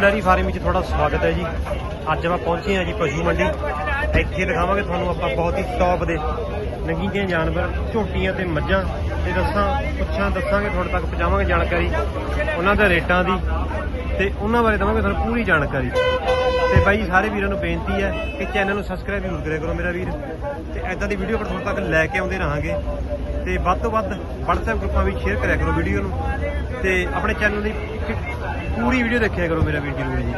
Dairy farm ਵਿੱਚ ਤੁਹਾਡਾ ਸਵਾਗਤ ਹੈ ਜੀ। ਅੱਜ ਆਪਾਂ ਪਹੁੰਚੇ ਹਾਂ ਜੀ ਪਸ਼ੂ ਮੰਡੀ। ਇੱਥੇ ਦਿਖਾਵਾਂਗੇ ਤੁਹਾਨੂੰ ਆਪਾਂ ਬਹੁਤ ਹੀ ਟੌਪ ਦੇ ਨਗੀਂਦੇ ਜਾਨਵਰ, ਝੋਟੀਆਂ ਤੇ ਮੱਝਾਂ ਤੇ ਦੱਸਾਂ, ਪੁੱਛਾਂ, ਦੱਸਾਂਗੇ, ਤੁਹਾਡੇ ਤੱਕ ਪਹੁੰਚਾਵਾਂਗੇ ਜਾਣਕਾਰੀ ਉਹਨਾਂ ਦੇ ਰੇਟਾਂ ਦੀ ਤੇ ਉਹਨਾਂ ਬਾਰੇ ਦਵਾਂਗੇ ਤੁਹਾਨੂੰ ਪੂਰੀ ਜਾਣਕਾਰੀ। ਤੇ ਬਾਈ ਜੀ ਸਾਰੇ ਵੀਰਾਂ ਨੂੰ ਬੇਨਤੀ ਹੈ ਕਿ ਚੈਨਲ ਨੂੰ ਸਬਸਕ੍ਰਾਈਬ ਜ਼ਰੂਰ ਕਰਿਆ ਕਰੋ ਮੇਰਾ ਵੀਰ। ਤੇ ਐਦਾਂ ਦੀ ਵੀਡੀਓ ਤੁਹਾਡੇ ਤੱਕ ਲੈ ਕੇ ਆਉਂਦੇ ਰਹਾਂਗੇ। ਤੇ ਵੱਧ ਤੋਂ ਵੱਧ WhatsApp ਗਰੁੱਪਾਂ ਵਿੱਚ ਸ਼ੇਅਰ ਕਰਿਆ ਕਰੋ ਵੀਡੀਓ ਨੂੰ। ਤੇ ਆਪਣੇ ਚੈਨਲ ਦੀ ਪੂਰੀ ਵੀਡੀਓ ਦੇਖਿਆ ਕਰੋ ਮੇਰਾ ਵੀਰ ਜ਼ਰੂਰ ਜੀ।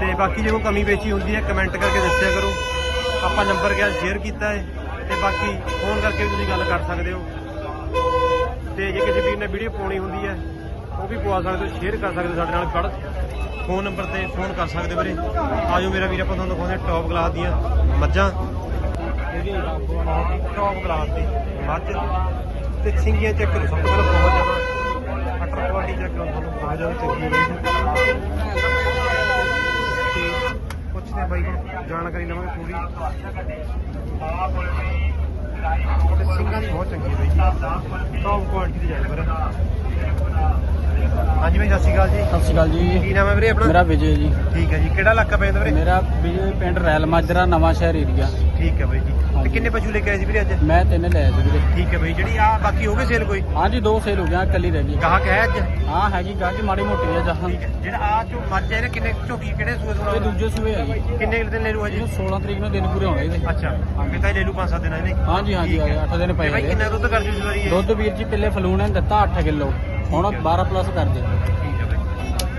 ਤੇ ਬਾਕੀ ਜੇ ਕੋਈ ਕਮੀ ਪੇਸ਼ੀ ਹੁੰਦੀ ਹੈ ਕਮੈਂਟ ਕਰਕੇ ਦੱਸਿਆ ਕਰੋ। ਆਪਾਂ ਨੰਬਰ ਗਿਆ ਸ਼ੇਅਰ ਕੀਤਾ ਹੈ, ਤੇ ਬਾਕੀ ਫੋਨ ਕਰਕੇ ਵੀ ਤੁਸੀਂ ਗੱਲ ਕਰ ਸਕਦੇ ਹੋ। ਤੇ ਜੇ ਕਿਸੇ ਵੀਰ ਨੇ ਵੀਡੀਓ ਪਾਉਣੀ ਹੁੰਦੀ ਹੈ, ਉਹ ਵੀ ਪਵਾ ਸਕਦੇ ਹੋ ਸ਼ੇਅਰ ਕਰ ਸਕਦੇ ਹੋ ਸਾਡੇ ਨਾਲ ਕੜ ਫੋਨ ਨੰਬਰ ਤੇ ਫੋਨ ਕਰ ਸਕਦੇ ਹੋ ਵੀਰੇ। ਆਜੋ ਮੇਰਾ ਵੀਰ, ਆਪਾਂ ਤੁਹਾਨੂੰ ਦਿਖਾਉਂਦੇ ਟੌਪ ਕਲਾਸ ਦੀਆਂ ਮੱਝਾਂ। ਟੌਪ ਕਲਾਸ ਦੀ ਮੱਝ। ਤੇ ਸਿੰਗੀਆਂ ਚੈੱਕ ਕਰੋ ਸਭ ਤੋਂ ਪਹਿਲਾਂ ਬਹੁਤ ਜ਼ਿਆਦਾ ਕੁਆਲਿਟੀ ਚੈੱਕ ਕਰੋ ਤੁਹਾਨੂੰ ਬਹੁਤ ਜ਼ਿਆਦਾ ਚੰਗੀ ਹੈ ਤੇ ਪੁੱਛਦੇ ਬਾਈ ਜਾਣਕਾਰੀ ਲਵਾਂਗੇ ਪੂਰੀ। ਤੇ ਸਿੰਘਾਂ ਦੀ ਬਹੁਤ ਚੰਗੀ ਬਾਈ ਜੀ। ਟੌਪ ਕੁਆਲਿਟੀ ਦੀ ਜਾਨਵਰ ਹੈ ਹਾਂਜੀ ਬਾਈ ਸਤਿ ਸ਼੍ਰੀ ਅਕਾਲ ਜੀ। ਸਤਿ ਸ਼੍ਰੀ ਅਕਾਲ ਜੀ। ਕੀ ਨਾਮ ਹੈ ਵੀਰੇ ਆਪਣਾ? ਮੇਰਾ ਵਿਜੇ ਜੀ। ਠੀਕ ਹੈ ਜੀ। ਕਿਹੜਾ ਇਲਾਕਾ ਪੈਂਦਾ ਵੀਰੇ? ਮੇਰਾ ਵਿਜੇ ਪਿੰਡ ਰੈਲ ਮਾਜਰਾ ਨਵਾਂ ਸ਼ਹਿਰ ਏਰੀਆ ਠੀਕ ਹੈ ਬਾਈ ਜੀ। ਤੇ। ਕਿੰਨੇ ਪਸ਼ੂ ਲੈ ਕੇ ਆਏ ਸੀ ਵੀਰੇ ਅੱਜ? ਮੈਂ ਤਿੰਨ ਲਿਆ ਸੀ ਵੀਰੇ। ਠੀਕ ਹੈ ਬਾਈ ਜਿਹੜੀ ਆ ਬਾਕੀ ਹੋ ਗਏ ਸੇਲ ਕੋਈ? ਹਾਂਜੀ ਦੋ ਸੇਲ ਹੋ ਗਿਆ ਇਕੱਲੀ ਰਹਿ ਗਈ। ਗਾਹਕ ਹੈ ਅੱਜ? ਹਾਂ ਹੈਗੀ ਗਾਜੀ ਮਾੜੀ ਮੋਟੀ ਹੈ ਜਹਾਂ ਠੀਕ ਹੈ ਜਿਹੜਾ ਆ ਜੋ ਮੱਝ ਹੈ ਇਹਨੇ ਕਿੰਨੇ ਝੋਟੀ ਕਿਹੜੇ ਸੂਏ ਇਹ ਸੁਣਾ ਦੂਜੇ ਸੂਏ ਹੈ ਜੀ। ਕਿੰਨੇ ਕੁ ਦਿਨ ਲੈ ਲੂ ਹਜੇ? ਇਹਨੂੰ 16 ਤਰੀਕ ਨੂੰ ਦਿਨ ਪੂਰੇ ਹੋਣੇ ਇਹਦੇ। ਅੱਛਾ ਫਿਰ ਤਾਂ ਇਹ ਲੈ ਲੂ 5-7 ਦਿਨਾਂ ਇਹਨੇ। ਹਾਂਜੀ ਹਾਂਜੀ ਹੈ। 8 ਦਿਨ ਪਏ ਬਾਈ ਨੇ। ਕਿੰਨਾ ਦੁੱਧ ਕਰ ਜੂ ਇਸ ਵਾਰੀ ਇਹ? ਦੁੱਧ ਵੀਰ ਜੀ ਪਹਿਲੇ ਫਲੂਣ ਨੇ ਦਿੱਤਾ 8 ਕਿਲੋ। ਹੁਣ ਠੀਕ ਹੈ। 12 ਪਲੱਸ ਕਰ ਦੇ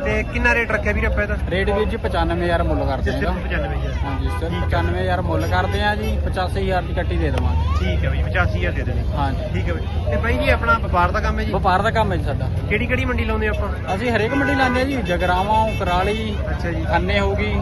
ਤੇ ਕਿੰਨਾ ਰੇਟ ਰੱਖਿਆ ਵੀਰੇ ਆਪਾਂ ਇਹਦਾ? ਰੇਟ ਵੀਰ ਜੀ 95000 ਮੁੱਲ ਕਰਦੇ ਸਿਰਫ ਆ 95000 ਹਾਂਜੀ ਸਰ 95000 ਮੁੱਲ ਕਰਦੇ ਆ ਜੀ 85000 ਦੀ ਕੱਟੀ ਦੇ ਦੇਵਾਂਗੇ। ਠੀਕ ਹੈ ਬਾਈ 85000 ਦੇ ਦੇਣੇ। ਹਾਂਜੀ। ਠੀਕ ਹੈ ਬਾਈ। ਤੇ ਬਾਈ ਜੀ ਆਪਣਾ ਵਪਾਰ ਦਾ ਕੰਮ ਹੈ ਜੀ? ਵਪਾਰ ਦਾ ਕੰਮ ਹੈ ਜੀ ਸਾਡਾ। ਕਿਹੜੀ ਕਿਹੜੀ ਮੰਡੀ ਲਾਉਂਦੇ ਆਪਾਂ? ਅਸੀਂ ਹਰੇਕ ਮੰਡੀ ਲਾਉਂਦੇ ਆ ਜੀ ਜਗਰਾਵਾਂ ਕਰਾਲੀ ਅੱਛਾ ਜੀ। ਖੰਨੇ ਹੋ ਗਈ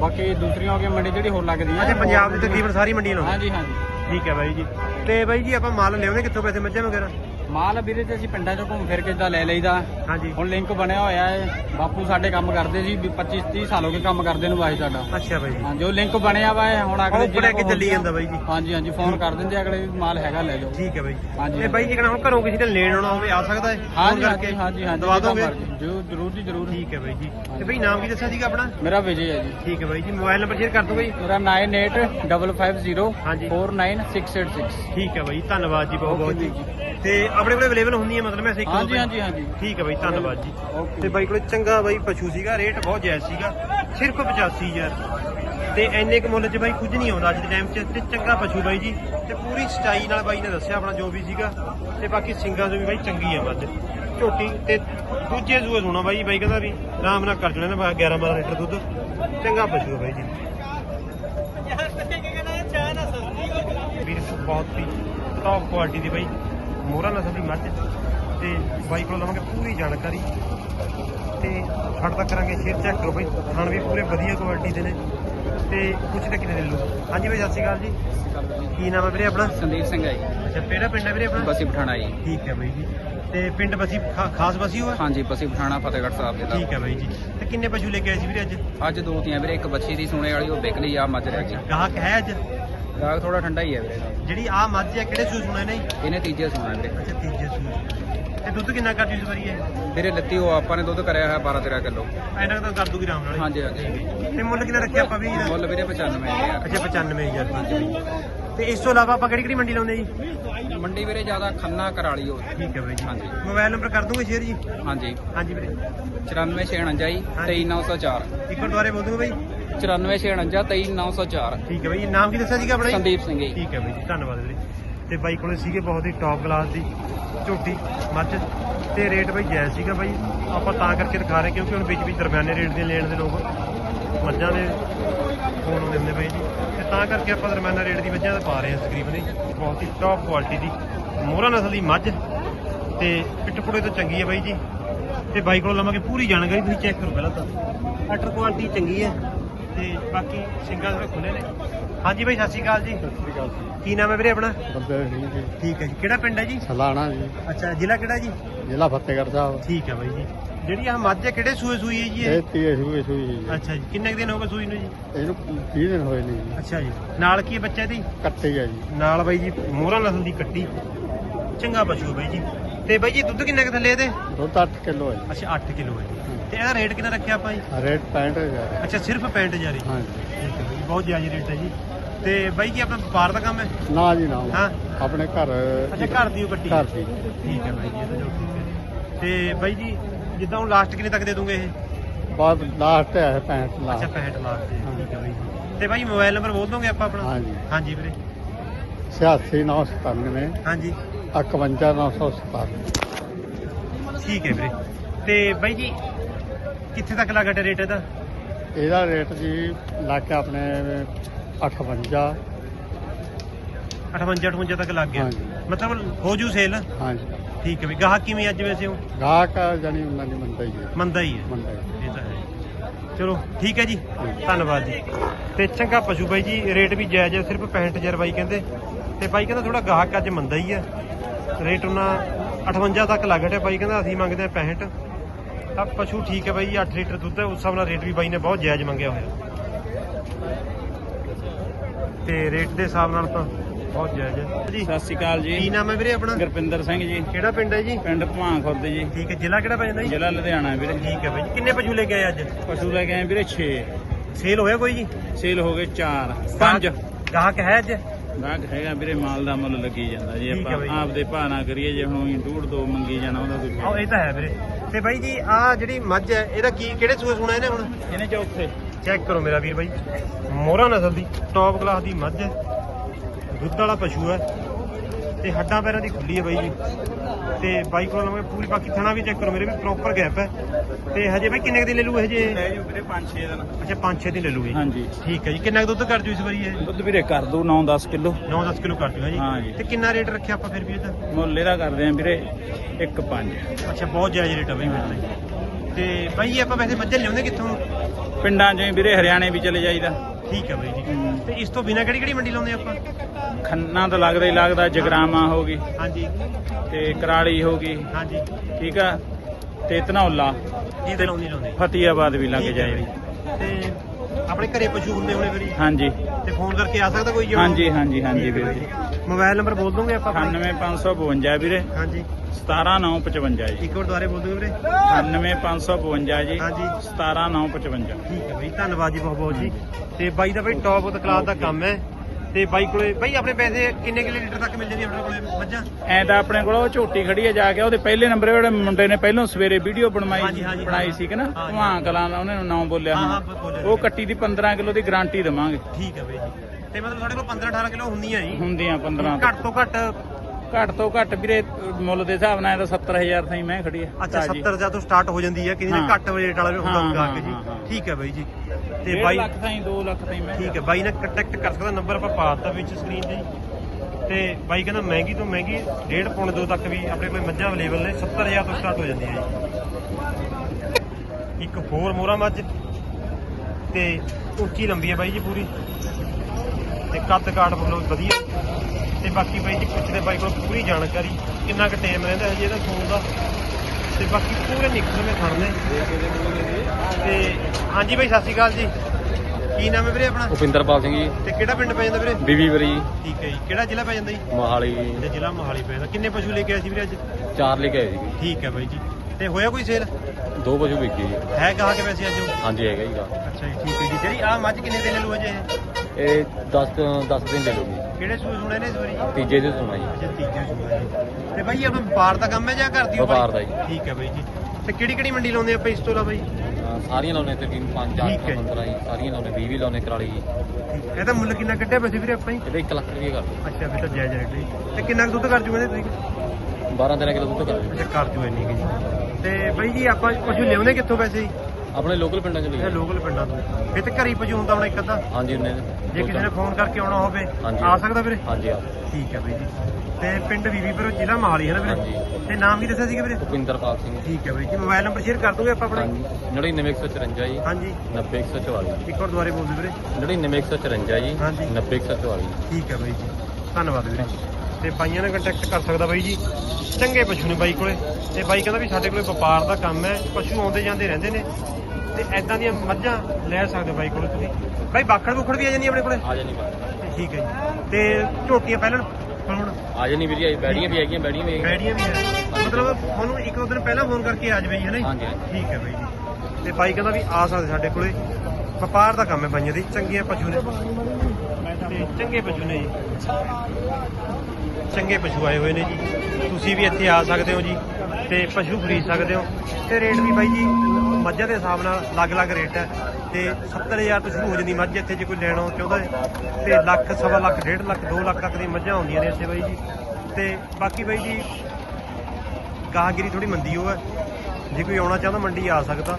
ਬਾਕੀ ਦੂਸਰੀਆਂ ਹੋ ਗਈਆਂ ਮੰਡੀ ਜਿਹੜੀ ਹੋਰ ਲੱਗਦੀਆਂ ਅੱਛਾ ਪੰਜਾਬ ਦੀ ਤਕਰੀਬਨ ਸਾਰੀ ਮੰਡੀਆਂ ਲਾਉਂਦੇ ਹਾਂਜੀ ਹਾਂਜੀ। ਠੀਕ ਹੈ ਬਾਈ ਜੀ। ਤੇ ਬਾਈ ਜੀ ਆਪਾਂ ਮਾਲ ਲਿਆਉਂਦੇ ਕਿੱਥੋਂ ਪੈਸੇ ਮੱਝਾਂ ਵਗੈਰਾ ਮਾਲ ਵੀਰੇ ਤੇ ਅਸੀਂ ਪਿੰਡਾਂ 'ਚੋਂ ਘੁੰਮ ਫਿਰ ਕੇ ਇਦਾਂ ਲੈ ਲਈਦਾ। ਹਾਂਜੀ। ਹੁਣ ਲਿੰਕ ਬਣਿਆ ਹੋਇਆ ਹੈ। ਬਾਪੂ ਸਾਡੇ ਕੰਮ ਕਰਦੇ ਸੀ ਵੀ 25 30 ਸਾਲ ਹੋ ਗਏ ਕੰਮ ਕਰਦੇ ਨੂੰ ਬਾਈ ਸਾਡਾ। ਅੱਛਾ ਬਾਈ ਜੀ। ਹਾਂਜੀ ਉਹ ਲਿੰਕ ਬਣਿਆ ਵਾ ਹੈ, ਹੁਣ ਅਗਲੇ ਉਹ ਬੜਾ ਕੇ ਚੱਲੀ ਜਾਂਦਾ ਬਾਈ ਜੀ। ਹਾਂਜੀ ਹਾਂਜੀ ਫੋਨ ਕਰ ਦਿੰਦੇ ਆ, ਅਗਲੇ ਵੀ ਮਾਲ ਹੈਗਾ ਲੈ ਜਾਓ ਠੀਕ ਹੈ ਬਾਈ ਹਾਂਜੀ। ਤੇ ਬਾਈ ਜੀ ਕਹਿੰਦਾ ਹੁਣ ਘਰੋਂ ਕਿਸੇ ਨੇ ਲੈਣ ਆਉਣਾ ਹੋਵੇ ਆ ਸਕਦਾ ਹੈ? ਹਾਂਜੀ ਹਾਂਜੀ ਹਾਂਜੀ ਹਾਂਜੀ ਦਵਾ ਜਿੱਦਾਂ ਦੋਗੇ? ਮਰਜ਼ੀ। ਜ਼ਰੂਰ ਜੀ ਜ਼ਰੂਰ। ਠੀਕ ਹੈ ਬਾਈ ਜੀ। ਤੇ ਬਾਈ ਨਾਮ ਕੀ ਦੱਸਿਆ ਸੀਗਾ ਆਪਣਾ? ਮੇਰਾ ਵਿਜੇ ਹੈ ਜੀ। ਠੀਕ ਹੈ ਬਾਈ ਜੀ ਮੋਬਾਈਲ ਨੰਬਰ ਸ਼ੇਅਰ ਕਰ ਦੋਗੇ ਜੀ ਮੇਰਾ 9855049686 ਹਾਂਜੀ। ਠੀਕ ਹੈ ਬਾਈ ਧੰਨਵਾਦ ਜੀ ਬਹੁਤ ਬਹੁਤ ਜੀ। ਤੇ ਆਪਣੇ ਕੋਲੇ ਅਵੇਲੇਬਲ ਹੁੰਦੀ ਹੈ ਮਤਲਬ ਐਸੇ ਇੱਕ ਦੋ ਹਾਂਜੀ? ਹਾਂਜੀ ਹਾਂਜੀ। ਠੀਕ ਹੈ ਬਾਈ ਧੰਨਵਾਦ ਜੀ। ਓਕੇ ਤੇ ਬਾਈ ਕੋਲੇ ਚੰਗਾ ਬਾਈ ਪਸ਼ੂ ਸੀਗਾ ਰੇਟ ਬਹੁਤ ਜਾਇਜ਼ ਸੀਗਾ ਸਿਰਫ 85000 ਤੇ ਐਨੇ ਕੁ ਮੁੱਲ 'ਚ ਬਾਈ ਕੁਝ ਨਹੀਂ ਆਉਂਦਾ ਅੱਜ ਦੇ ਟਾਈਮ 'ਚ ਤੇ ਚੰਗਾ ਪਸ਼ੂ ਬਾਈ ਜੀ। ਤੇ ਪੂਰੀ ਸਚਾਈ ਨਾਲ ਬਾਈ ਨੇ ਦੱਸਿਆ ਆਪਣਾ ਜੋ ਵੀ ਸੀਗਾ। ਤੇ ਬਾਕੀ ਸਿੰਗਾਂ ਤੋਂ ਵੀ ਬਾਈ ਚੰਗੀ ਆ ਮੱਝ ਝੋਟੀ ਤੇ ਦੂਜੇ ਸੂਏ ਸੁਣਾ ਬਾਈ ਬਾਈ ਕਹਿੰਦਾ ਵੀ ਆਰਾਮ ਨਾਲ ਕਰ ਜਣਾ ਨਾ 11 12 ਲੀਟਰ ਦੁੱਧ। ਚੰਗਾ ਪਸ਼ੂ ਆ ਬਾਈ ਜੀ। ਵੀਰ ਬਹੁਤ ਹੀ ਟੌਪ ਕੁਆਲਿਟੀ ਦੀ ਬਾਈ। ਮੋਹਰਾ ਨਸਲ ਦੀ ਮੱਝ ਤੇ ਬਾਈ ਕੋਲ ਲਵਾਂਗੇ ਪੂਰੀ ਜਾਣਕਾਰੀ। ਤੇ ਛੱਡ ਤੱਕ ਕਰਾਂਗੇ ਸ਼ੇਅਰ ਚੈੱਕ ਕਰੋ ਬਾਈ। ਥਣ ਵੀ ਪੂਰੇ ਵਧੀਆ ਕੁਆਲਿਟੀ ਦੇ ਨੇ। ਤੇ ਪੁੱਛਦੇ ਕਿੰਨੇ ਦੇ ਲੂ ਹਾਂਜੀ ਬਾਈ ਸਤਿ ਸ਼੍ਰੀ ਅਕਾਲ ਜੀ। ਕੀ ਨਾਮ ਹੈ ਵੀਰੇ ਆਪਣਾ? ਸੰਦੀਪ ਸਿੰਘ ਹੈ ਜੀ। ਅੱਛਾ ਕਿਹੜਾ ਪਿੰਡ ਹੈ ਵੀਰੇ ਆਪਣਾ? ਬਸੀ ਪਠਾਣਾ ਜੀ। ਠੀਕ ਹੈ ਬਾਈ ਜੀ। ਤੇ ਪਿੰਡ ਬਸੀ ਖਾਸ ਬਸੀ ਹੋਆ ਹਾਂਜੀ ਬਸੀ ਪਠਾਣਾ ਫਤਿਹਗੜ੍ਹ ਸਾਹਿਬ ਜ਼ਿਲ੍ਹਾ। ਠੀਕ ਹੈ ਬਾਈ ਜੀ। ਤੇ ਕਿੰਨੇ ਪਸ਼ੂ ਲੈ ਕੇ ਆਏ ਸੀ ਵੀਰੇ ਅੱਜ? ਅੱਜ ਦੋ ਤੀਆਂ ਵੀਰੇ ਇੱਕ ਬੱਚੀ ਦੀ ਸੋਨੇ ਵਾਲੀ ਉਹ ਵਿਕ ਲਈ ਆ ਮੱਝ ਰਹਿ ਗਈ ਗਾਹਕ ਹੈ ਅੱਜ? ਗਾਹਕ ਥੋੜਾ ਠੰਡਾ ਹੀ ਹੈ ਵੀਰੇ। ਜਿਹੜੀ ਆ ਮੱਝ ਹੈ ਕਿਹੜੇ ਸੂਏ ਸੁਣੇ ਨੇ? ਇਹਨੇ ਤੀਜੇ ਸੋਨਾ ਵੀਰੇ। ਅੱਛਾ ਤੀਜੇ ਸੂਏ ਤੇ ਦੁੱਧ ਕਿੰਨਾ ਕਰ ਜੂ ਇਸ ਵਾਰੀ ਲੱਤੀ ਉਹ ਆਪਾਂ ਨੇ ਦੁੱਧ ਕਰਿਆ ਹੈ 12 13 ਕਿਲੋ। ਇਹਨਾਂ ਤਾਂ ਕਰ ਦੂਗੀ ਆਰਾਮ ਨਾਲ ਹੀ। ਹਾਂਜੀ ਹਾਂਜੀ। ਤੇ ਮੁੱਲ ਕਿੰਨਾ ਰੱਖਿਆ ਆਪਾਂ ਵੀ ਇਹਦਾ? ਮੁੱਲ ਵੀਰੇ 95000 ਅੱਛਾ 95000 ਠੀਕ ਹੈ ਜੀ। ਤੇ ਇਸ ਤੋਂ ਇਲਾਵਾ ਆਪਾਂ ਕਿਹੜੀ ਕਿਹੜੀ ਮੰਡੀ ਲਾਉਂਦੇ ਜੀ? ਮੰਡੀ ਵੀਰੇ ਜ਼ਿਆਦਾ ਖੰਨਾ ਕਰਾਲੀ ਉਹ ਠੀਕ ਹੈ ਬਾਈ ਜੀ। ਹਾਂਜੀ। ਮੋਬਾਈਲ ਨੰਬਰ ਕਰ ਦੂੰਗੇ ਸ਼ੇਅਰ ਜੀ? ਹਾਂਜੀ। ਹਾਂਜੀ ਵੀਰੇ। 9449 ਜੀ 23904 ਇੱਕ ਵਾਰ ਦੁਬਾਰੇ ਬੋਲ ਦੂੰਗੇ ਬਾਈ 9449 23904 ਠੀਕ ਹੈ ਬਾਈ ਜੀ। ਨਾਮ ਕੀ ਦੱਸਿਆ ਸੀਗਾ ਆਪਣਾ ਜੀ? ਸੰਦੀਪ ਸਿੰਘ ਜੀ। ਠੀਕ ਹੈ ਬਾਈ ਜੀ ਧੰਨਵਾਦ ਵੀਰੇ। ਤੇ ਬਾਈ ਕੋਲੇ ਸੀਗੇ ਬਹੁਤ ਹੀ ਟੌਪ ਕਲਾਸ ਦੀ ਝੋਟੀ ਮੱਝ। ਤੇ ਰੇਟ ਬਾਈ ਜਾਇਜ਼ ਸੀਗਾ ਬਾਈ। ਆਪਾਂ ਤਾਂ ਕਰਕੇ ਦਿਖਾ ਰਹੇ ਕਿਉਂਕਿ ਹੁਣ ਵਿੱਚ ਵਿੱਚ ਦਰਮਿਆਨੇ ਰੇਟ ਦੇ ਲੈਣ ਦੇ ਲੋਕ ਮੱਝਾਂ ਦੇ ਫੋਨ ਹੁੰਦੇ ਬਾਈ ਜੀ। ਤੇ ਤਾਂ ਕਰਕੇ ਆਪਾਂ ਦਰਮਿਆਨਾ ਰੇਟ ਦੀ ਮੱਝਾਂ ਦਾ ਪਾ ਰਹੇ ਹਾਂ ਤਕਰੀਬਨ ਬਹੁਤ ਹੀ ਟੌਪ ਕੁਆਲਿਟੀ ਦੀ ਮੋਹਰਾ ਨਸਲ ਦੀ ਮੱਝ। ਤੇ ਪਿੱਠ ਪੁੜੇ ਤੋਂ ਚੰਗੀ ਹੈ ਬਾਈ ਜੀ। ਤੇ ਬਾਈ ਕੋਲ ਲਵਾਂਗੇ ਪੂਰੀ ਜਾਣਕਾਰੀ ਤੁਸੀਂ ਚੈੱਕ ਕਰੋ ਪਹਿਲਾਂ ਤਾਂ। ਅਟਰ ਕੁਆਲਿਟੀ ਚੰਗੀ ਹੈ। ਤੇ ਬਾਕੀ ਸਿੰਗਾਂ ਥੋੜੇ ਖੁੱਲੇ ਨੇ। ਹਾਂਜੀ ਬਾਈ ਸਤਿ ਸ਼੍ਰੀ ਅਕਾਲ ਜੀ। ਕੀ ਨਾਮ ਹੈ ਵੀਰੇ ਆਪਣਾ? ਠੀਕ ਹੈ। ਜੀ। ਕਿਹੜਾ ਪਿੰਡ ਹੈ ਜੀ? ਸਲਾਣਾ ਜੀ। ਅੱਛਾ ਜ਼ਿਲ੍ਹਾ ਕਿਹੜਾ ਜੀ? ਜ਼ਿਲ੍ਹਾ ਫਤਿਹਗੜ੍ਹ ਸਾਹਿਬ। ਠੀਕ ਹੈ ਬਾਈ ਜੀ। ਜਿਹੜੀ ਆਹ ਮੱਝ ਹੈ ਕਿਹੜੇ ਸੂਏ ਸੂਈ ਹੈ ਜੀ ਇਹ? ਇਹ ਤੀਏ ਸੂਏ ਸੂਈ ਜੀ। ਅੱਛਾ ਜੀ। ਕਿੰਨੇ ਕੁ ਦਿਨ ਹੋ ਗਏ ਸੂਈ ਨੂੰ ਜੀ? ਇਹਨੂੰ 20 ਦਿਨ ਹੋਏ ਨੇ ਜੀ। ਅੱਛਾ ਜੀ। ਨਾਲ ਕੀ ਹੈ ਬੱਚਾ ਇਹਦੀ ਕੱਟੇ ਗਿਆ ਜੀ। ਨਾਲ ਬਾਈ ਜੀ ਮੋਹਰਾ ਨਸਲ ਦੀ ਕੱਟੀ। ਚੰਗਾ ਪਸ਼ੂ ਹੈ ਬਾਈ ਜੀ। ਤੇ ਬਾਈ ਜੀ ਦੁੱਧ ਕਿੰਨਾ ਕੁ ਥੱਲੇ ਇਹਦੇ? ਦੁੱਧ 8 ਕਿਲੋ ਹੈ ਅੱਛਾ 8 ਕਿਲੋ ਹੈ ਜੀ। ਤੇ ਇਹਦਾ ਰੇਟ ਕਿੰਨਾ ਰੱਖਿਆ ਆਪਾਂ ਜੀ? ਜੀ ਰੇਟ 65000 ਹੈ। ਅੱਛਾ ਸਿਰਫ 65000 ਹੀ। ਬਾਈ ਬਹੁਤ ਜਾਇਜ਼ ਰੇਟ ਹੈ ਜੀ। ਤੇ ਬਾਈ ਜੀ ਆਪਣਾ ਵਪਾਰ ਦਾ ਕੰਮ ਹੈ? ਨਾ ਜੀ ਨਾ। ਹਾਂ। ਆਪਣੇ ਘਰ ਅੱਛਾ ਘਰ ਦੀ ਉਹ ਕੱਟੀ। ਘਰ ਦੀ। ਠੀਕ ਹੈ ਬਾਈ ਜੀ ਇਹ ਤਾਂ ਚਲੋ ਠੀਕ ਹੈ ਤੇ ਬਾਈ ਜੀ ਜਿੱਦਾਂ ਹੁਣ ਲਾਸਟ ਕਿੰਨੇ ਤੱਕ ਦੇ ਦੋਗੇ ਇਹ? ਬਾਅਦ ਲਾਸਟ ਹੈ 65 ਅੱਛਾ ਲਾਸਟ 65 ਲਾਸਟ ਠੀਕ ਹੈ ਬਾਈ ਜੀ। ਤੇ ਬਾਈ ਮੋਬਾਈਲ ਨੰਬਰ ਬੋਲ ਦੋਗੇ ਆਪਾਂ ਆਪਣਾ? ਹਾਂਜੀ। ਹਾਂਜੀ ਵੀਰੇ। 86997 ਹਾਂਜੀ। 51917 ਠੀਕ ਹੈ ਵੀਰੇ ਤੇ ਬਾਈ ਜੀ ਕਿੱਥੇ ਤੱਕ ਲੱਗਾ ਰੇਟ ਇਹਦਾ ਇਹਦਾ ਰੇਟ ਜੀ ਲੱਗ ਗਿਆ ਆਪਣੇ 58 58 58 ਤੱਕ ਲੱਗ ਗਿਆ ਹਾਂਜੀ। ਮਤਲਬ ਹੋ ਜੂ ਸੇਲ ਹਾਂਜੀ ਠੀਕ ਹੈ ਵੀ ਗਾਹਕ ਕਿਵੇਂ ਅੱਜ ਵੈਸੇ ਉਹ ਗਾਹਕ ਜਾਨੀ ਉਹਨਾਂ ਦੀ ਮੰਦਾ ਹੀ ਹੈ ਮੰਦਾ ਹੀ ਹੈ ਮੰਦਾ ਹੀ ਇਹ ਤਾਂ ਹੈ ਚਲੋ ਠੀਕ ਹੈ ਜੀ ਧੰਨਵਾਦ ਜੀ ਤੇ ਚੰਗਾ ਪਸ਼ੂ ਬਾਈ ਜੀ ਰੇਟ ਵੀ ਜਾਇਜ਼ ਹੈ ਸਿਰਫ 65000 ਬਾਈ ਕਹਿੰਦੇ ਤੇ ਬਾਈ ਕਹਿੰਦਾ ਥੋੜਾ ਗਾਹਕ ਅੱਜ ਮੰਦਾ ਹੀ ਹੈ ਰੇਟ ਉਹਨਾਂ 58 ਤੱਕ ਲੱਗ ਰਿਹਾ ਬਾਈ ਕਹਿੰਦਾ ਅਸੀਂ ਮੰਗਦੇ ਆ 65 ਤਾਂ ਪਸ਼ੂ ਠੀਕ ਹੈ ਬਾਈ 8 ਲੀਟਰ ਦੁੱਧ ਹੈ ਉਸ ਹਿਸਾਬ ਨਾਲ ਰੇਟ ਵੀ ਬਾਈ ਨੇ ਬਹੁਤ ਜਾਇਜ਼ ਮੰਗਿਆ ਹੋਇਆ। ਤੇ ਰੇਟ ਦੇ ਹਿਸਾਬ ਨਾਲ ਤਾਂ ਬਹੁਤ ਜਾਇਜ਼ ਹੈ। ਜੀ ਸਤਿ ਸ਼੍ਰੀ ਅਕਾਲ ਕੀ ਜੀ ਨਾਮ ਹੈ ਵੀਰੇ ਆਪਣਾ? ਗੁਰਪਿੰਦਰ ਸਿੰਘ ਜੀ। ਕਿਹੜਾ ਪਿੰਡ ਹੈ ਜੀ? ਪਿੰਡ ਭਾਂ ਖੁਰਦ ਜੀ। ਠੀਕ ਹੈ ਜ਼ਿਲ੍ਹਾ ਕਿਹੜਾ ਪੈ ਜਾਂਦਾ ਜੀ? ਜ਼ਿਲ੍ਹਾ ਲੁਧਿਆਣਾ ਵੀਰੇ। ਠੀਕ ਹੈ ਬਾਈ ਕਿੰਨੇ ਪਸ਼ੂ ਲੈ ਕੇ ਆਏ ਅੱਜ? ਪਸ਼ੂ ਲੈ ਕੇ ਆਏ ਵੀਰੇ 6 ਸੇਲ ਹੋਇਆ ਕੋਈ ਜੀ? ਸੇਲ ਹੋ ਗਏ 4 5 ਗਾਹਕ ਹੈ ਅੱਜ? ਗਾਹਕ ਹੈਗਾ ਵੀਰੇ ਮਾਲ ਦਾ ਮੁੱਲ ਲੱਗੀ ਜਾਂਦਾ। ਜੀ ਠੀਕ ਹੈ ਆਪਾਂ ਬਾਈ। ਆਪਦੇ ਭਾਅ ਨਾ ਕਰੀਏ ਜੇ ਹੁਣ ਡੂਢ ਦੋ ਮੰਗੀ ਜਾਣਾ ਉਹਦਾ ਕੋਈ ਆਹ ਫਾਇਦਾ ਇਹ ਤਾਂ ਹੈ ਵੀਰੇ। ਤੇ ਬਾਈ ਜੀ ਆ ਜਿਹੜੀ ਮੱਝ ਹੈ ਇਹਦਾ ਕੀ ਕਿਹੜੇ ਸੂਏ ਸੁਣਾ ਇਹਨੇ ਹੁਣ? ਨਹੀਂ। ਇਹਨੇ ਚੌਥੇ। ਚੈੱਕ ਕਰੋ ਮੇਰਾ ਵੀਰ ਬਾਈ। ਮੋਹਰਾ ਨਸਲ ਦੀ ਟੌਪ ਕਲਾਸ ਦੀ ਮੱਝ ਹੈ। ਦੁੱਧ ਵਾਲਾ ਪਸ਼ੂ ਹੈ। ਤੇ ਹੱਡਾਂ ਪੈਰਾਂ ਦੀ ਖੁੱਲੀ ਹੈ ਬਾਈ ਜੀ। ਤੇ ਬਾਈ ਕੋਲ ਲਵਾਂਗੇ ਪੂਰੀ ਬਾਕੀ ਥਣਾ ਵੀ ਚੈੱਕ ਕਰੋ ਮੇਰੇ ਵੀ ਪ੍ਰੋਪਰ ਗੈਪ ਹੈ। ਤੇ ਹਜੇ ਬਾਈ ਕਿੰਨੇ ਕੁ ਦਿਨ ਲੈ ਲੂ ਹਜੇ ਲੈ ਜਾਓ ਵੀਰੇ 5-6 ਦਿਨ। ਅੱਛਾ 5-6 ਦਿਨ ਲੈ ਲੂਗੀ ਹਾਂਜੀ। ਠੀਕ ਹੈ ਜੀ ਕਿੰਨਾ ਕੁ ਦੁੱਧ ਕਰ ਜੂ ਇਸ ਵਾਰੀ ਇਹ? ਦੁੱਧ ਵੀਰੇ ਕਰ ਦੂ 9-10 ਕਿਲੋ। 9-10 ਕਿਲੋ ਕਰ ਜੂਗਾ ਜੀ। ਹਾਂ ਜੀ। ਤੇ ਕਿੰਨਾ ਰੇਟ ਰੱਖਿਆ ਆਪਾਂ ਫਿਰ ਵੀ ਇਹਦਾ? ਮੁੱਲ ਇਹਦਾ ਕਰਦੇ ਆਂ ਵੀਰੇ 1.5 ਅੱਛਾ ਬਹੁਤ ਜਾਇਜ਼ ਰੇਟ ਆ ਬਾਈ ਮੇਰੇ ਲਈ। ਤੇ ਬਾਈ ਜੀ ਆਪਾਂ ਵੈਸੇ ਮੱਝਾਂ ਲਿਆਉਂਦੇ ਕਿੱਥੋਂ? ਪਿੰਡਾਂ 'ਚ ਹੀ ਵੀਰੇ ਹਰਿਆਣੇ ਵੀ ਚਲੇ ਜਾਈਦਾ। ਠੀਕ ਹੈ ਬਾਈ ਜੀ। ਤੇ ਇਸ ਤੋਂ ਬਿਨਾ ਕਿਹੜੀ ਕਿਹੜੀ ਮੰਡੀ ਲਾਉਂਦੇ ਆਪਾਂ? ਖੰਨਾ ਤਾਂ ਲੱਗਦਾ ਹੀ ਲੱਗਦਾ ਜਗਰਾਮਾ ਹੋ ਗਈ। ਹਾਂਜੀ। ਤੇ ਕਰਾਲੀ ਹੋ ਗਈ। ਹਾਂਜੀ। ਠੀਕ ਆ? ਤੇ ਧਨੌਲਾ। ਇਹ ਤਾਂ ਲਾਉਂਦੇ ਲਾਉਂਦੇ। ਫਤਿਆਬਾਦ ਵੀ ਲੱਗ ਠੀਕ ਹੈ ਜਾਏ। ਬਾਈ। ਤੇ ਆਪਣੇ ਘਰੇ ਪਸ਼ੂ ਹੁੰਦੇ ਹੋਣੇ ਫਿਰ ਜੀ? ਹਾਂਜੀ। ਤੇ ਫੋਨ ਕਰਕੇ ਆ ਸਕਦਾ ਕੋਈ ਜੀ? ਹਾਂਜੀ ਹਾਂਜੀ ਹਾਂਜੀ ਵੀਰੇ। ਜੀ। ਮੋਬਾਈਲ ਨੰਬਰ ਬੋਲ ਦੋਗੇ ਆਪਾਂ ਆਪਣਾ? 98552 ਵੀਰੇ। ਹਾਂਜੀ। 17955 ਜੀ। ਇੱਕ ਵਾਰ ਦੁਬਾਰੇ ਬੋਲ ਦੋਗੇ ਵੀਰੇ। 98552 ਜੀ। ਹਾਂਜੀ। 17955 ਠੀਕ ਹੈ ਬਾਈ ਧੰਨਵਾਦ ਜੀ ਬਹੁਤ ਬਹੁਤ ਜੀ। ਤੇ ਬਾਈ ਦਾ ਬਾਈ ਟੌਪ ਕਲਾਸ ਦਾ ਕੰਮ ਹੈ। ਤੇ ਬਾਈ ਕੋਲੇ ਬਾਈ ਆਪਣੇ ਪੈਸੇ ਕਿੰਨੇ ਕਿਲੇ ਲੀਟਰ ਤੱਕ ਮਿਲ ਜਾਂਦੀ ਆਪਣੇ ਕੋਲੇ ਮੱਝਾਂ? ਐ ਤਾਂ ਆਪਣੇ ਕੋਲ ਉਹ ਝੋਟੀ ਖੜੀ ਆ ਜਾ ਕੇ ਉਹਦੇ ਪਹਿਲੇ ਨੰਬਰ ਜਿਹੜੇ ਮੁੰਡੇ ਨੇ ਪਹਿਲੋਂ ਸਵੇਰੇ ਵੀਡੀਓ ਬਣਵਾਈ ਬਣਾਈ। ਸੀ ਕਿ ਨਾ ਭਾਂ ਕਲਾਂ ਦਾ ਉਹਨੇ ਨਾਮ ਬੋਲਿਆ ਉਹ। ਕੱਟੀ ਦੀ 15 ਕਿਲੋ ਦੀ ਗਾਰੰਟੀ ਦਵਾਂਗੇ। ਠੀਕ ਹੈ ਬਾਈ ਜੀ। ਤੇ ਮਤਲਬ ਸਾਡੇ ਕੋਲ 15 18 ਕਿਲੋ ਹੁੰਦੀਆਂ ਜੀ। ਹੁੰਦੀਆਂ 15 ਘੱਟ ਤੋਂ ਘੱਟ ਘੱਟ ਤੋਂ ਘੱਟ ਵੀਰੇ ਮੁੱਲ ਦੇ ਹਿਸਾਬ ਨਾਲ ਇਹ ਤਾਂ 70000 ਤਾਈਂ ਮੈਂ ਖੜੀ ਆ ਅੱਛਾ ਤਾਜ਼ੀ। 70 ਜਾਂ ਤੋਂ ਸਟਾਰਟ ਹੋ ਜਾਂਦੀ ਹੈ ਕਿਸੇ ਨੇ। ਘੱਟ ਰੇਟ ਵਾਲਾ ਵੀ ਹੁੰਦਾ ਹਾਂ, ਗਾ ਹਾਂ, ਕੇ ਜੀ। ਠੀਕ ਹੈ ਬਾਈ ਜੀ ਤੇ ਬਾਈ ਲੱਖ ਤਾਈਂ 2 ਲੱਖ ਤਾਈਂ ਮੈਂ ਠੀਕ ਹੈ ਬਾਈ ਨਾਲ ਕੰਟੈਕਟ ਕਰ ਸਕਦਾ ਨੰਬਰ ਆਪਾਂ ਪਾ ਦਿੱਤਾ ਵਿੱਚ ਸਕਰੀਨ ਤੇ। ਤੇ ਬਾਈ ਕਹਿੰਦਾ ਮਹਿੰਗੀ ਤੋਂ ਮਹਿੰਗੀ ਡੇਢ ਪੌਣੇ ਦੋ ਤੱਕ ਵੀ ਆਪਣੇ ਕੋਲ ਮੱਝਾਂ ਅਵੇਲੇਬਲ ਨੇ 70000 ਤੋਂ ਸਟਾਰਟ ਹੋ ਜਾਂਦੀ ਹੈ ਜੀ ਇੱਕ ਹੋਰ ਮੋਹਰਾ ਮੱਝ ਤੇ ਉੱਚੀ ਲੰਬੀ ਹੈ ਬਾਈ ਜੀ ਪੂਰੀ ਤੇ ਕੱਦ ਕਾਠ ਵੱਲੋਂ ਵਧੀਆ ਤੇ ਬਾਕੀ ਬਾਈ ਜੀ ਪੁੱਛਦੇ ਬਾਈ ਕੋਲ ਪੂਰੀ ਜਾਣਕਾਰੀ ਕਿੰਨਾ ਕੁ ਟਾਈਮ ਰਹਿੰਦਾ ਹਜੇ ਇਹਦਾ ਸੌਣ ਦਾ। ਤੇ ਬਾਕੀ ਪੂਰੇ ਨਿਕਲ ਮੇ ਖੜਨੇ ਤੇ ਹਾਂਜੀ ਬਾਈ ਸਤਿ ਸ਼੍ਰੀ ਅਕਾਲ ਜੀ। ਕੀ ਨਾਮ ਹੈ ਵੀਰੇ ਆਪਣਾ? ਭੁਪਿੰਦਰਪਾਲ ਸਿੰਘ ਜੀ। ਤੇ ਕਿਹੜਾ ਪਿੰਡ ਪੈ ਜਾਂਦਾ ਵੀਰੇ? ਬੀਬੀ ਵਰੀ। ਠੀਕ ਹੈ ਜੀ। ਕਿਹੜਾ ਜ਼ਿਲ੍ਹਾ ਪੈ ਜਾਂਦਾ ਜੀ? ਮੋਹਾਲੀ। ਤੇ ਜ਼ਿਲ੍ਹਾ ਮੋਹਾਲੀ ਪੈ ਜਾਂਦਾ। ਕਿੰਨੇ ਪਸ਼ੂ ਲੈ ਕੇ ਆਏ ਸੀ ਵੀਰੇ ਅੱਜ? ਚਾਰ ਲੈ ਕੇ ਆਏ ਜੀ ਠੀਕ ਹੈ ਬਾਈ ਜੀ। ਤੇ ਹੋਇਆ ਕੋਈ ਸੇਲ ਦੋ ਪਸ਼ੂ ਵਿਕੇ ਜੀ। ਹੈ ਕਹਾ ਕੇ ਵੈਸੇ ਅੱਜ? ਹਾਂਜੀ ਹੈਗਾ ਜੀ। ਅੱਛਾ ਜੀ ਠੀਕ ਹੈ ਜੀ। ਜਿਹੜੀ ਆ ਮੱਝ ਕਿੰਨੇ ਦੇ ਲੈ ਲੂ ਅਜੇ? ਇਹ 10 10 ਦਿਨ ਲੈ ਲੂਗੀ ਕਿਹੜੇ ਸੂਏ ਸੁਣੇ ਨੇ ਇਸ ਵਾਰੀ? ਤੀਜੇ ਦੇ ਸੁਣਾ ਜੀ। ਅੱਛਾ ਤੀਜੇ ਸੂਏ ਜੀ ਤੇ ਬਾਈ ਆਪਣਾ ਵਪਾਰ ਦਾ ਕੰਮ ਹੈ ਜਾਂ ਘਰ ਦੀ ਵਪਾਰ? ਦਾ ਜੀ। ਠੀਕ ਹੈ ਬਾਈ ਜੀ। ਤੇ ਕਿਹੜੀ ਕਿਹੜੀ ਮੰਡੀ ਲਾਉਂਦੇ ਆਪਾਂ ਇਸ ਤੋਂ ਇਲਾਵਾ ਅਹ ਸਾਰੀਆਂ ਲਾਉਣੇ ਤਕਰੀਬਨ 5 ਠੀਕ 4 ਹੈ। 15 ਜੀ। ਸਾਰੀਆਂ ਲਾਉਣੇ 20 ਵੀ ਲਾਉਣੇ ਕਰਾਲੀ ਜੀ। ਇਹਦਾ ਮੁੱਲ ਕਿੰਨਾ ਕੱਢਿਆ ਵੈਸੇ ਵੀਰੇ ਆਪਾਂ ਹੀ ਇਹਦੇ 1 ਲੱਖ ਰੁਪਏ ਕਰ ਅੱਛਾ ਫਿਰ ਤਾਂ ਜਾਇਜ਼ ਰੇਟ ਜੀ। ਤੇ ਕਿੰਨਾ ਕੁ ਦੁੱਧ ਕਰ ਜੂਗੇ ਤੁਸੀਂ? 12 13 ਕਿਲੋ ਦੁੱਧ ਕਰ ਦਿਓ ਅੱਛਾ ਕਰ ਜੂ ਇੰਨੀ ਕੁ ਜੀ। ਤੇ ਬਾਈ ਜੀ ਆਪਾਂ ਪਸ਼ੂ ਲਿਆਉਂਦੇ ਕਿੱਥੋਂ ਵੈਸੇ ਜੀ? ਆਪਣੇ ਲੋਕਲ ਪਿੰਡਾਂ ਚ ਇਹ ਲੋਕਲ ਪਿੰਡਾਂ ਤੋਂ। ਫਿਰ ਤੇ ਘਰੀ ਪਸ਼ੂ ਹੁੰਦਾ ਹੁਣ ਇੱਕ ਅੱਧਾ? ਹਾਂਜੀ ਉਹਨੇ ਜੇ ਕਿਸੇ ਨੇ ਫੋਨ ਕਰਕੇ ਆਉਣਾ ਹੋਵੇ ਹਾਂਜੀ। ਆ ਸਕਦਾ ਵੀਰੇ? ਹਾਂਜੀ ਆ। ਠੀਕ ਹੈ ਬਾਈ ਜੀ ਤੇ ਪਿੰਡ ਬੀਬੀਪੁਰ ਜ਼ਿਲ੍ਹਾ ਮੋਹਾਲੀ ਹੈ ਨਾ ਵੀਰੇ? ਹਾਂਜੀ। ਤੇ ਨਾਮ ਕੀ ਦੱਸਿਆ ਸੀਗਾ ਵੀਰੇ? ਭੁਪਿੰਦਰਪਾਲ ਸਿੰਘ। ਠੀਕ ਹੈ ਬਾਈ ਜੀ ਮੋਬਾਈਲ ਨੰਬਰ ਸ਼ੇਅਰ ਕਰ ਦੋਗੇ ਆਪਾਂ ਆਪਣਾ? ਹਾਂਜੀ। 99154 ਜੀ। ਹਾਂਜੀ। 90144 ਇੱਕ ਵਾਰ ਦੁਬਾਰੇ ਬੋਲ ਦਿਓ ਵੀਰੇ 99154 ਜੀ। ਹਾਂਜੀ। 90144 ਠੀਕ ਹੈ ਬਾਈ ਜੀ। ਧੰਨਵਾਦ ਵੀਰੇ ਤੇ ਬਾਈਆਂ ਨਾਲ ਕੰਟੈਕਟ ਕਰ ਸਕਦਾ ਬਾਈ ਜੀ। ਚੰਗੇ ਪਸ਼ੂ ਨੇ ਬਾਈ ਕੋਲੇ। ਤੇ ਬਾਈ ਕਹਿੰਦਾ ਵੀ ਸਾਡੇ ਕੋਲੇ ਵਪਾਰ ਦਾ ਕੰਮ ਹੈ। ਪਸ਼ੂ ਆਉਂਦੇ ਜਾਂਦੇ ਰਹਿੰਦੇ ਨੇ। ਤੇ ਐਦਾਂ ਦੀਆਂ ਮੱਝਾਂ ਲੈ ਸਕਦੇ ਬਾਈ ਕੋਲੇ ਤੁਸੀਂ। ਬਾਈ ਬਾਖੜ ਬੁਖੜ ਵੀ ਆ ਜਾਂਦੀ ਆਪਣੇ ਕੋਲੇ? ਆ ਜਾਣੀ ਤੇ ਠੀਕ ਹੈ ਜੀ। ਤੇ ਝੋਟੀਆਂ ਪਹਿਲਾਂ ਹੁਣ ਆ ਜਾਣੀ ਵੀਰ ਜੀ ਬੈੜੀਆਂ ਵੀ ਹੈਗੀਆਂ ਬੈੜੀਆਂ ਵੀ ਹੈਗੀਆਂ। ਬੈੜੀਆਂ ਵੀ ਹੈ ਮਤਲਬ ਤੁਹਾਨੂੰ ਇੱਕ ਦੋ ਦਿਨ ਪਹਿਲਾਂ ਫੋਨ ਕਰਕੇ ਆ ਜਾਵੇ ਜੀ ਹੈ ਨਾ ਜੀ? ਹਾਂਜੀ, ਹਾਂਜੀ। ਠੀਕ ਹੈ ਬਾਈ ਜੀ। ਤੇ ਬਾਈ ਕਹਿੰਦਾ ਵੀ ਆ ਸਕਦੇ ਸਾਡੇ ਕੋਲੇ। ਵਪਾਰ ਦਾ ਕੰਮ ਹੈ ਬਾਈਆਂ ਦੀ ਚੰਗੀਆਂ ਪਸ਼ੂ ਨੇ। ਤੇ ਚੰਗੇ ਪਸ਼ੂ ਨੇ ਜੀ। ਚੰਗੇ ਪਸ਼ੂ ਆਏ ਹੋਏ ਨੇ ਜੀ। ਤੁਸੀਂ ਵੀ ਇੱਥੇ ਆ ਸਕਦੇ ਹੋ ਜੀ। ਤੇ ਪਸ਼ੂ ਖਰੀਦ ਸਕਦੇ ਹੋ। ਤੇ ਰੇਟ ਵੀ ਬਾਈ ਜੀ, ਮੱਝਾਂ ਦੇ ਹਿਸਾਬ ਨਾਲ ਅਲੱਗ-ਅਲੱਗ ਰੇਟ ਹੈ। ਤੇ 70000 ਤੋਂ ਸ਼ੁਰੂ ਹੋ ਜਾਂਦੀ ਮੱਝ ਇੱਥੇ ਜੇ ਕੋਈ ਲੈਣਾ ਚਾਹੁੰਦਾ ਹੈ। ਤੇ ਲੱਖ, ਸਵਾ ਲੱਖ, ਡੇਢ ਲੱਖ 2 ਲੱਖ ਤੱਕ ਦੀ ਮੱਝਾਂ ਆਉਂਦੀਆਂ ਨੇ ਇੱਥੇ ਬਾਈ ਜੀ। ਤੇ ਬਾਕੀ ਬਾਈ ਜੀ ਗਾਹਗਿਰੀ ਥੋੜੀ ਮੰਦੀ ਹੋ ਹੈ। ਜੇ ਕੋਈ ਆਉਣਾ ਚਾਹੁੰਦਾ ਮੰਡੀ ਆ ਸਕਦਾ।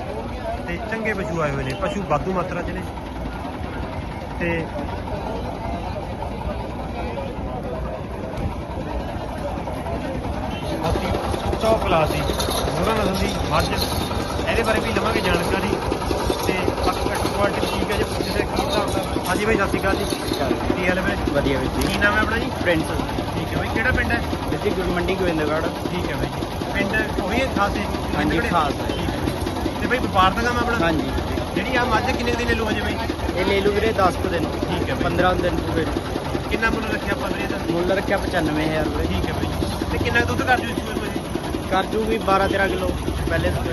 ਤੇ ਚੰਗੇ ਪਸ਼ੂ ਆਏ ਹੋਏ ਨੇ। ਪਸ਼ੂ ਵਾਧੂ ਮਾਤਰਾ 'ਚ ਨੇ। ਤੇ ਟੌਪ ਕਲਾਸ ਦੀ ਮੋਹਰਾ ਨਸਲ ਦੀ ਮੱਝ ਇਹਦੇ ਬਾਰੇ ਵੀ ਲਵਾਂਗੇ ਜਾਣਕਾਰੀ ਤੇ ਬਾਕੀ ਕੁਆਲਿਟੀ ਠੀਕ ਹੈ ਜੇ ਪੁੱਛਦੇ ਕੀ ਹਿਸਾਬ ਦਾ ਹਾਂਜੀ ਭਾਈ ਸਤਿ ਸ਼੍ਰੀ ਅਕਾਲ ਜੀ। ਕੀ ਹਾਲ ਹੈ ਵੀਰੇ ਵਧੀਆ ਵੀਰ ਕੀ ਨਾਮ ਹੈ ਆਪਣਾ ਜੀ? ਪ੍ਰਿੰਸ। ਠੀਕ ਹੈ ਭਾਈ ਕਿਹੜਾ ਪਿੰਡ ਹੈ? ਦਿੱਤੀ ਗੁਰ ਮੰਡੀ ਗੋਬਿੰਦਗੜ੍ਹ ਠੀਕ ਹੈ ਭਾਈ ਜੀ ਪਿੰਡ ਉਹੀ ਹੈ ਖਾਸ ਹੈ? ਹਾਂਜੀ? ਖਾਸ ਹੈ। ਠੀਕ ਹੈ। ਤੇ ਭਾਈ ਵਪਾਰ ਦਾ ਕੰਮ ਆਪਣਾ? ਹਾਂਜੀ। ਜਿਹੜੀ ਆ ਮੱਝ ਕਿੰਨੇ ਕੁ ਦੀ ਲੈ ਲੂ ਹਜੇ ਭਾਈ ਇਹ ਲੈ ਲੂ ਵੀਰੇ 10 ਕੁ ਦਿਨ। ਠੀਕ ਹੈ ਭਾਈ 15 ਦਿਨ ਪੂਰੇ ਕਿੰਨਾ ਮੁੱਲ ਰੱਖਿਆ ਆਪਾਂ ਦਾ ਮੁੱਲ ਰੱਖਿਆ 95000 ਰੁਪਏ। ਠੀਕ ਹੈ ਭਾਈ ਤੇ ਕਿੰਨਾ ਦੁੱਧ ਕਰ ਜੂ ਕਰ ਵੀ 12 13 ਕਿਲੋ ਪਹਿਲੇ ਤੋਂ।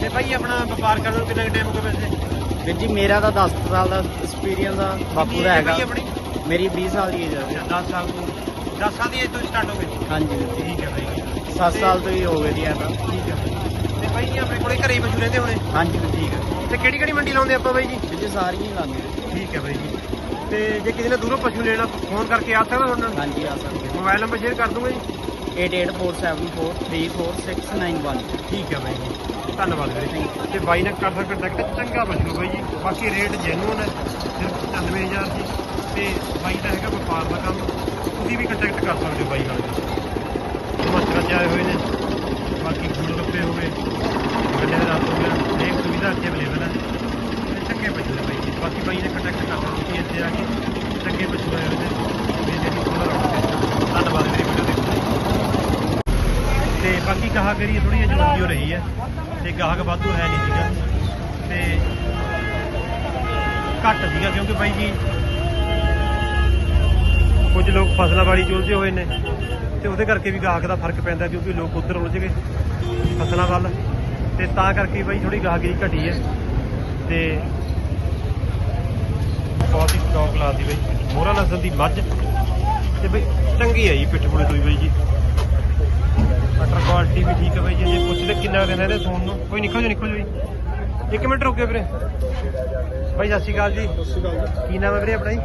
ਤੇ ਭਾਈ ਆਪਣਾ ਵਪਾਰ ਕਰਨ ਨੂੰ ਕਿੰਨਾ ਟਾਈਮ ਹੋ ਗਿਆ ਵੈਸੇ? ਵੀਰ ਜੀ ਮੇਰਾ ਤਾਂ 10 ਸਾਲ ਦਾ ਐਕਸਪੀਰੀਅੰਸ ਆ ਬਾਪੂ ਦਾ ਹੈਗਾ। ਭਾਈ ਆਪਣੀ? ਮੇਰੀ 20 ਸਾਲ ਦੀ ਏਜ ਆ। 10 ਸਾਲ ਤੋਂ 10 ਸਾਲ ਦੀ ਏਜ ਤੋਂ ਸਟਾਰਟ ਹੋ ਗਈ। ਹਾਂਜੀ ਠੀਕ ਹੈ ਭਾਈ। 7 ਸਾਲ ਤੋਂ ਹੀ ਹੋ ਗਏ ਜੀ ਆ ਤਾਂ ਠੀਕ ਹੈ। ਤੇ ਭਾਈ ਜੀ ਆਪਣੇ ਕੋਲੇ ਘਰੇ ਹੀ ਪਸ਼ੂ ਰਹਿੰਦੇ ਹੋਣੇ? ਹਾਂਜੀ ਵੀਰ ਠੀਕ ਹੈ ਤੇ ਕਿਹੜੀ ਕਿਹੜੀ ਮੰਡੀ ਲਾਉਂਦੇ ਆਪਾਂ ਬਾਈ ਜੀ? ਵੀਰ ਜੀ ਸਾਰੀਆਂ ਹੀ ਲਾਉਂਦੇ ਠੀਕ ਹੈ ਬਾਈ ਜੀ। ਤੇ ਜੇ ਕਿਸੇ ਨੇ ਦੂਰੋਂ ਪਸ਼ੂ ਲੈਣਾ ਫੋਨ ਕਰਕੇ ਆ ਸਕਦਾ ਨਾਲ ਹਾਂਜੀ ਆ ਸਕਦੇ ਮੋਬਾਈਲ ਨੰਬਰ ਸ਼ੇਅਰ ਕਰ ਦੂੰਗਾ ਜੀ। 8847434691 ਠੀਕ ਹੈ ਬਾਈ ਜੀ। ਧੰਨਵਾਦ ਵੀਰੇ ਤੇ ਬਾਈ ਨਾਲ ਕਰ ਸਕਦੇ ਕੰਟੈਕਟ ਚੰਗਾ ਪਸ਼ੂ ਬਾਈ ਜੀ। ਬਾਕੀ ਰੇਟ ਜੈਨੂਨ ਹੈ ਸਿਰਫ 95000 ਜੀ ਤੇ ਬਾਈ ਦਾ ਹੈਗਾ ਵਪਾਰ ਦਾ ਕੰਮ। ਤੁਸੀਂ ਵੀ ਕੰਟੈਕਟ ਕਰ ਸਕਦੇ ਹੋ ਬਾਈ ਨਾਲ। ਮਸਕਰਾ ਚ ਆਏ ਹੋਏ ਨੇ। ਬਾਕੀ ਗੁੜ ਗੱਪੇ ਹੋ ਗਏ ਗੱਲੇ ਦਾ ਹੋ ਗਿਆ ਹਰੇਕ ਸੁਵਿਧਾ ਇੱਥੇ ਅਵੇਲੇਬਲ ਹੈ। ਤੇ ਚੰਗੇ ਪਸ਼ੂ ਨੇ ਬਾਈ ਜੀ। ਬਾਕੀ ਬਾਈ ਨੇ ਕੰਟੈਕਟ ਕਰ ਲਓ ਤੁਸੀਂ ਇੱਥੇ ਆ ਕੇ। ਚੰਗੇ ਪਸ਼ੂ ਆਏ ਹੋਏ ਨੇ। ਧੰਨਵਾਦ ਵੀਰੇ। ਤੇ ਬਾਕੀ ਗਾਹਕ ਕਰੀਏ ਥੋੜੀ ਜਿਹੀ ਮੰਦੀ ਹੋ ਰਹੀ ਹੈ ਤੇ ਗਾਹਕ ਵਾਧੂ ਹੈ ਨਹੀਂ ਸੀਗਾ ਤੇ ਘੱਟ ਸੀਗਾ ਕਿਉਂਕਿ ਬਾਈ ਜੀ ਕੁਝ ਲੋਕ ਫਸਲਾਂ ਬਾੜੀ ਚੁਲਝੇ ਹੋਏ ਨੇ ਤੇ ਉਹਦੇ ਕਰਕੇ ਵੀ ਗਾਹਕ ਦਾ ਫ਼ਰਕ ਪੈਂਦਾ ਕਿਉਂਕਿ ਲੋਕ ਉਧਰ ਉਲਝ ਗਏ ਫਸਲਾਂ ਵੱਲ ਤੇ ਤਾਂ ਕਰਕੇ ਬਾਈ ਥੋੜੀ ਗਾਹਕੀ ਘਟੀ ਹੈ ਤੇ ਬਹੁਤ ਹੀ ਸਟਾਕ ਲਾ ਦੀ ਬਾਈ। ਮੋਹਰਾ ਨਸਲ ਦੀ ਮੱਝ ਤੇ ਬਈ ਚੰਗੀ ਹੈ ਜੀ, ਪਿੱਠ ਪੁੜੇ ਤੋਂ ਵੀ ਬਾਈ ਜੀ। ਵੀ ਠੀਕ ਹੈ ਬਾਈ ਜੀ ਜੇ ਪੁੱਛਦੇ ਕਿੰਨਾ ਦਿਨ ਇਹਦੇ ਸੌਣ ਨੂੰ। ਕੋਈ ਨਿਕਲ ਜਾ ਨਿਕਲ ਜਾ ਜੀ। ਇੱਕ ਮਿੰਟ ਰੁਕਿਓ ਵੀਰੇ। ਬਾਈ ਸਤਿ ਸ਼੍ਰੀ ਅਕਾਲ ਜੀ। ਕੀ ਨਾਮ ਹੈ ਵੀਰੇ ਆਪਣਾ ਜੀ?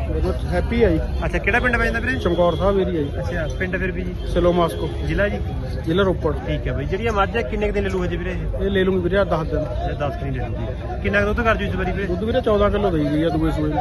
ਹੈਪੀ ਹੈ ਜੀ। ਅੱਛਾ ਕਿਹੜਾ ਪਿੰਡ ਪੈਂਦਾ ਵੀਰੇ? ਚਮਕੌਰ ਸਾਹਿਬ ਏਰੀਆ ਜੀ। ਅੱਛਾ ਪਿੰਡ ਫਿਰ ਵੀ ਜੀ। ਸਿਲੋ ਮਾਸਕੋ। ਜ਼ਿਲ੍ਹਾ ਜੀ? ਜ਼ਿਲ੍ਹਾ ਰੋਪੜ। ਠੀਕ ਹੈ ਬਾਈ ਜਿਹੜੀਆਂ ਮੱਝ ਕਿੰਨੇ ਕੁ ਦਿਨ ਲੂ ਹਜੇ ਵੀਰੇ? ਇਹ ਇਹ ਲੈ ਲੂੰਗੀ ਵੀਰੇ 10 ਦਿਨ। 10 ਦਿਨ ਲੈ ਲੂਗੀ। ਕਿੰਨਾ ਕੁ ਦੁੱਧ ਕਰ ਜੂ ਇਸ ਵਾਰੀ ਵੀਰੇ? ਦੁੱਧ ਵੀਰੇ 14 ਕਿਲੋ ਦੇਈ ਗਈ ਆ ਦੂਏ ਸੂਏ